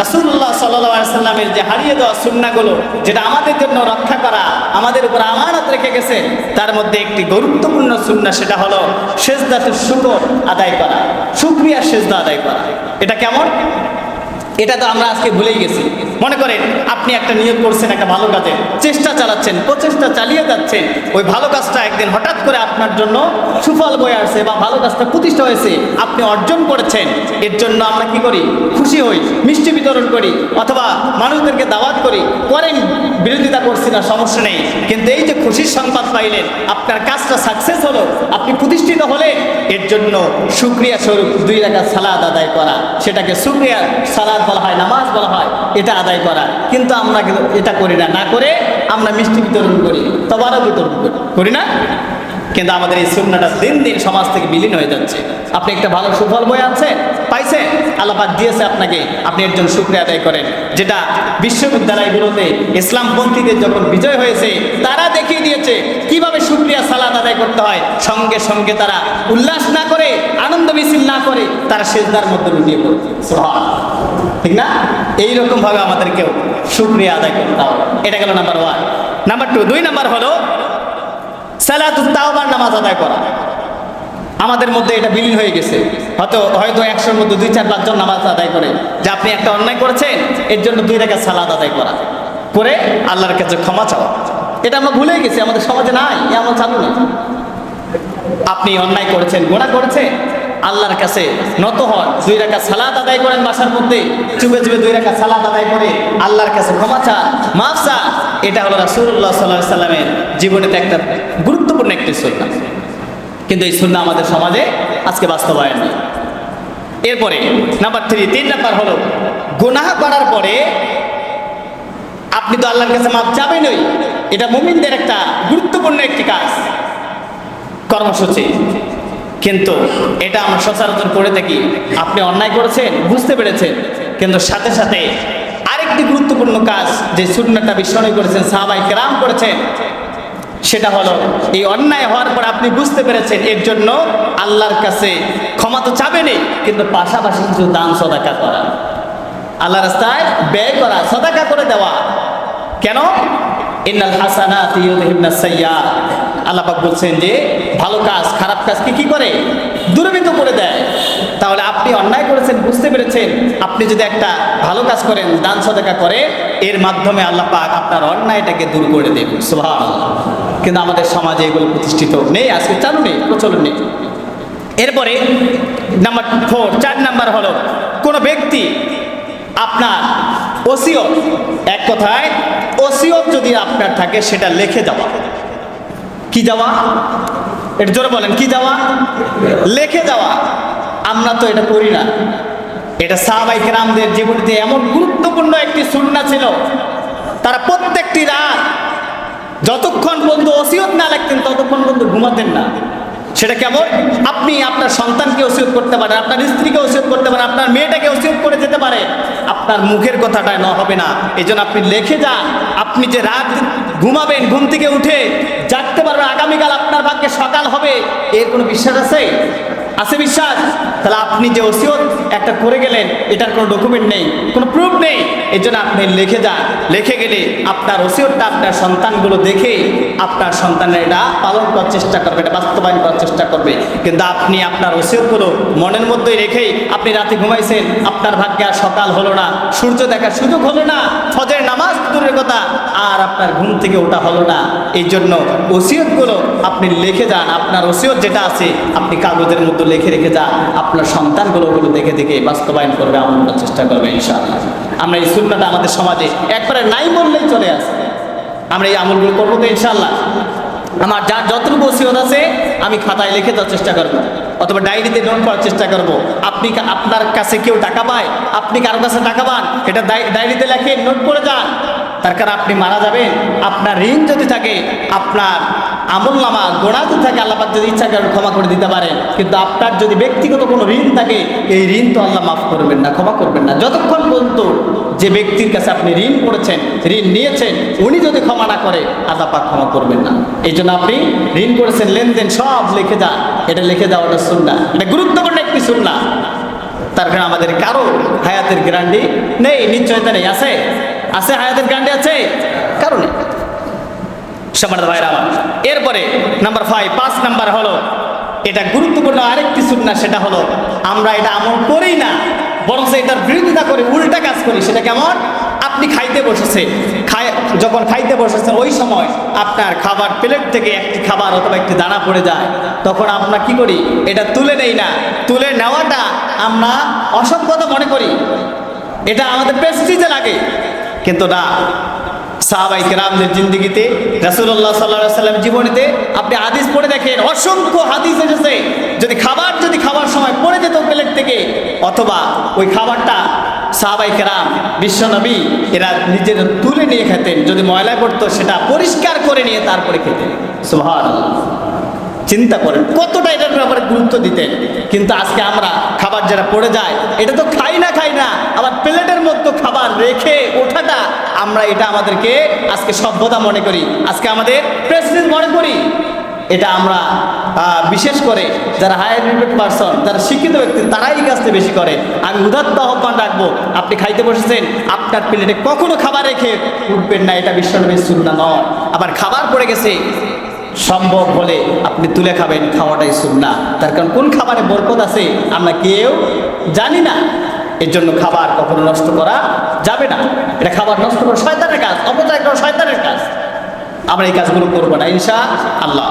রাসুল্লাহ সাল্লামের যে হারিয়ে দেওয়া সুন্নাগুলো যেটা আমাদের জন্য রক্ষা করা, আমাদের উপর আমানত রেখে গেছে, তার মধ্যে একটি গুরুত্বপূর্ণ সুন্না সেটা হলো সেজদাতে শুকর আদায় করা, সুক্রিয়া সেজদা আদায় করা। এটা কেমন? এটা তো আমরা আজকে ভুলেই গেছি। মনে করেন, আপনি একটা নিয়োগ করছেন, একটা ভালো কাজে, চেষ্টা চালাচ্ছেন, প্রচেষ্টা চালিয়ে যাচ্ছেন, ওই ভালো কাজটা একদিন হঠাৎ করে আপনার জন্য সুফল বয়ে আসছে বা ভালো কাজটা প্রতিষ্ঠা হয়েছে, আপনি অর্জন করেছেন, এর জন্য আমরা কি করি? খুশি হই, মিষ্টি বিতরণ করি, অথবা মানুষদেরকে দাওয়াত করি, করেন, বিরোধিতা করছি না, সমস্যা নেই। কিন্তু এই যে খুশির সংবাদ পাইলেন, আপনার কাজটা সাকসেস হলো, আপনি প্রতিষ্ঠিত হলেন, এর জন্য সুক্রিয়া স্বরূপ দুই রাখা সালাদ আদায় করা, সেটাকে সুক্রিয়া সালাদ বলা হয়, নামাজ বলা হয়, এটা আদায় করা। কিন্তু আমরা এটা করি না। না করে আমরা মিষ্টি বিতরণ করি তবারও বিতরণ করি। করি না? কিন্তু আমাদের এই সুন্নাটা দিন দিন সমাজ থেকে বিলীন হয়ে যাচ্ছে। আপনি একটা ভালো সুফল বই আছে পাইছে আল্লাপাক দিয়েছে আপনাকে, আপনি একজন শুক্রিয়া আদায় করেন। যেটা বিশ্ববিদ্যালয়গুলোতে ইসলামপন্থীদের যখন বিজয় হয়েছে, তারা দেখিয়ে দিয়েছে কীভাবে শুক্রিয়া সালাদ আদায় করতে হয়। সঙ্গে সঙ্গে তারা উল্লাস না করে, আনন্দ মিছিল না করে, তারা সেজদার মধ্যে লুটিয়ে পড়ছে ঠিক না? এইরকম ভাবে আমাদেরকেও শুক্রিয়া আদায় করতে হবে। এটা গেল নাম্বার ওয়ান নাম্বার টু দুই নাম্বার হলো সালাতুত তাওবার নামাজ আদায় করা। আমাদের মধ্যে এটা বিলীন হয়ে গেছে। হয়তো হয়তো একশোর মধ্যে দুই চার পাঁচজন নামাজ আদায় করে। যে আপনি একটা অন্যায় করেছেন, এর জন্য দুই টাকা সালাদ আদায় করা। করে আল্লাহর কাছে ক্ষমা চাওয়া। এটা আমরা ভুলে গেছি, আমাদের সমাজে নাই এমন চালু নেই। আপনি অন্যায় করেছেন গোড়া করেছেন আল্লাহর কাছে নত হন। দুই রাখা সালাদ আদায় করেন বাসার মধ্যে। চুপে চুপে দুই রাখা সালাদ আদায় করে আল্লাহর কাছে ক্ষমা চান, মাফ এটা হলো রাসূলুল্লাহ সাল্লাহ সাল্লামের জীবনেতে একটা গুরুত্বপূর্ণ একটি সুন্নাহ। কিন্তু এই সুন্নাহ আমাদের সমাজে আজকে বাস্তবায়ন এরপরে নাম্বার থ্রি তিন নাম্বার হলো গুনাহ করার পরে আপনি তো আল্লাহর কাছে মাপ যাবেনই এটা মুমিনদের একটা গুরুত্বপূর্ণ একটি কাজ। কর্মসূচি। কিন্তু এটা আমরা সচরাচর করে থাকি। আপনি অন্যায় করেছেন, বুঝতে পেরেছেন, কিন্তু সাথে সাথে আরেকটি গুরুত্বপূর্ণ কাজ যে সুন্নাটা বিস্মরণ করেছেন সাহাবাই কেরাম করেছেন, সেটা হলো এই অন্যায় হওয়ার পর আপনি বুঝতে পেরেছেন এর জন্য আল্লাহর কাছে ক্ষমা তো চাবেনি কিন্তু পাশাপাশি কিছু দান সদাকা করা। আল্লাহ রাস্তায় ব্যয় করা, সদাকা করে দেওয়া। কেন? ইন্নাল হাসানাত ইউযহিবনা সাইয়্যাত আল্লাহ পাক বলছেন যে, ভালো কাজ, খারাপ কাজকে কি করে? দূরীভূত করে দেয়। তাহলে আপনি অন্যায় করেছেন, বুঝতে পেরেছেন। আপনি যদি একটা ভালো কাজ করেন, দান সদাকা করে, এর মাধ্যমে আল্লাহ পাক আপনার অন্যায়টাকে দূর করে দেবেন সুবহানাল্লাহ। কিন্তু আমাদের সমাজে এগুলো প্রতিষ্ঠিত নেই, আজকে চালু নেই, প্রচলন নেই। এরপরে নাম্বার ফোর চার নাম্বার হলো, কোনো ব্যক্তি আপনার ওসিয়ত, এক কথায়, ওসিয়ত যদি আপনার থাকে, সেটা লিখে যাওয়া কি যাওয়া এটা জোরে বলেন, কি যাওয়া লেখে যাওয়া আমরা তো এটা করি না। এটা সাহাবাই কেরামদের জীবনীতে এমন গুরুত্বপূর্ণ একটি সুন্না ছিল। তারা প্রত্যেকটি রাত যতক্ষণ পর্যন্ত ওসিয়ত না লাগতেন, ততক্ষণ পর্যন্ত ঘুমাতেন না। সেটা কেমন? আপনি আপনার সন্তানকে ওসিয়ত করতে পারেন, আপনার স্ত্রীকে ওসিয়ত করতে পারেন, আপনার মেয়েটাকে ওসিয়ত করে যেতে পারে। আপনার মুখের কথাটা ন হবে না। এই আপনি লেখে যান। আপনি যে রাত ঘুমাবেন, ঘুম থেকে উঠে জাগতে আগামীকাল আপনার ভাগ্যে সকাল হবে এর কোনো বিশ্বাস আছে? আছে বিশ্বাস? তাহলে আপনি যে ওসিয়ত একটা করে গেলেন, এটার কোনো ডকুমেন্ট নেই, কোনো প্রুফ নেই এই জন্য আপনি লিখে যান। লিখে গেলে আপনার ওসিয়তটা আপনার সন্তানগুলো দেখে আপনার সন্তানের এটা পালন করার চেষ্টা করবে, এটা বাস্তবায়ন করার চেষ্টা করবে। কিন্তু আপনি আপনার ওসিয়তগুলো মনের মধ্যেই রেখেই আপনি রাতে ঘুমাইছেন, আপনার ভাগ্যে আর সকাল হলো না, সূর্য দেখার সুযোগ হলো না ফজের নামাজ দূরের কথা, আর আপনার ঘুম থেকে ওটা হলো না। এই জন্য ওসিয়তগুলো আপনি লিখে যান, আপনার ওসিয়ত যেটা আছে, আপনি কাগজের মধ্যে লিখে রেখে যান। আপনার সন্তানগুলো ওগুলো দেখে দেখে বাস্তবায়ন করবে, আমল করার চেষ্টা করবে, ইনশাআল্লাহ। আমরা এই সুন্নাটা আমাদের সমাজে একবারে নাই বললেই চলে আসে। আমরা এই আমলগুলো করব তো ইনশাআল্লাহ। আমার যার যতটুকু ওসিয়ত আছে, আমি খাতায় লিখে দেওয়ার চেষ্টা করব। অথবা ডায়েরিতে নোট করার চেষ্টা করব। আপনি আপনার কাছে কেউ টাকা পায়, আপনি কারও কাছে টাকা পান এটা ডায়েরিতে লেখে নোট করে যান। তার কারণ আপনি মারা যাবেন। আপনার ঋণ যদি থাকে, আপনার আমল নামা গোড়া যদি থাকে আল্লাপাক যদি ইচ্ছা করেন ক্ষমা করে দিতে পারেন। কিন্তু আপনার যদি ব্যক্তিগত কোনো ঋণ থাকে, এই ঋণ তো আল্লাহ মাফ করবেন না, ক্ষমা করবেন না। যতক্ষণ পর্যন্ত যে ব্যক্তির কাছে আপনি ঋণ করেছেন, ঋণ নিয়েছেন, উনি যদি ক্ষমা না করে, আল্লাহ পাক ক্ষমা করবেন না। এই জন্য আপনি ঋণ করেছেন, লেনদেন সব লিখে যান। এটা লিখে দেওয়াটা শুননা এটা গুরুত্বপূর্ণ একটি শুননা তার কারণে আমাদের কারও হায়াতের গ্যারান্টি নেই, নিশ্চয়তা নেই। আছে? আছে হায়াতের গ্যারান্টি আছে? কারণে সম্মানিত ভাইরা আমার এরপরে নাম্বার ফাইভ পাঁচ নাম্বার হলো, এটা গুরুত্বপূর্ণ আরেকটি সুন্না, সেটা হলো, আমরা এটা আমল করি না বরং এটার বিরোধিতা করে, উল্টা কাজ করি, সেটা কেমন? আপনি খাইতে বসেছে, খায়, যখন খাইতে বসেছেন ওই সময় আপনার খাবার প্লেট থেকে একটি খাবার অথবা একটি দানা পড়ে যায়, তখন আমরা কি করি? এটা তুলে নেই না, তুলে নেওয়াটা আমরা অসভ্যতা মনে করি, এটা আমাদের প্রেস্টিজে লাগে, কিন্তু না সাহাবাই কেরামদের জিন্দিগিতে রাসুল্লাহ সাল্লাহ সাল্লাম জীবনীতে আপনি হাদিস পড়ে দেখেন, অসংখ্য হাদিস এসেছে। যদি খাবার যদি খাবার সময় পড়ে যেত প্লেট থেকে, অথবা ওই খাবারটা সাহাবাই কেরাম বিশ্বনবী এরা নিজের তুলে নিয়ে খেতেন। যদি ময়লায় পড়তো, সেটা পরিষ্কার করে নিয়ে তারপরে খেতেন। সুভাষ চিন্তা করেন, কতটা এটার ব্যাপারে গুরুত্ব দিতেন? কিন্তু আজকে আমরা খাবার যারা পড়ে যায়, এটা তো খাই না খাই না, আবার প্লেটের মতো খাবার রেখে ওঠাটা, আমরা এটা আমাদেরকে আজকে সভ্যতা মনে করি। আজকে আমাদের প্রেসিডেন্ট মনে করি। এটা আমরা বিশেষ করে যারা হায়ার এডুকেটেড পারসন যারা শিক্ষিত ব্যক্তি, তারাই কাজটা বেশি করে। আমি উদাত্ত আহ্বান রাখব, আপনি খাইতে বসেছেন, আপনার প্লেটে কখনো খাবার রেখে উঠবেন না, এটা বিশ্বনবীর সুন্না নয়। আবার খাবার পড়ে গেছে সম্ভব হলে আপনি তুলে খাবেন, খাওয়াটাই সুন্না তার কারণ কোন খাবারে বরকত আছে আমরা কেউ জানি না। এর জন্য খাবার কখনো নষ্ট করা যাবে না। এটা খাবার নষ্ট করা শয়তানের কাজ, অপচয় করা শয়তানের কাজ। আমরা এই কাজগুলো করব না, ইনশা আল্লাহ।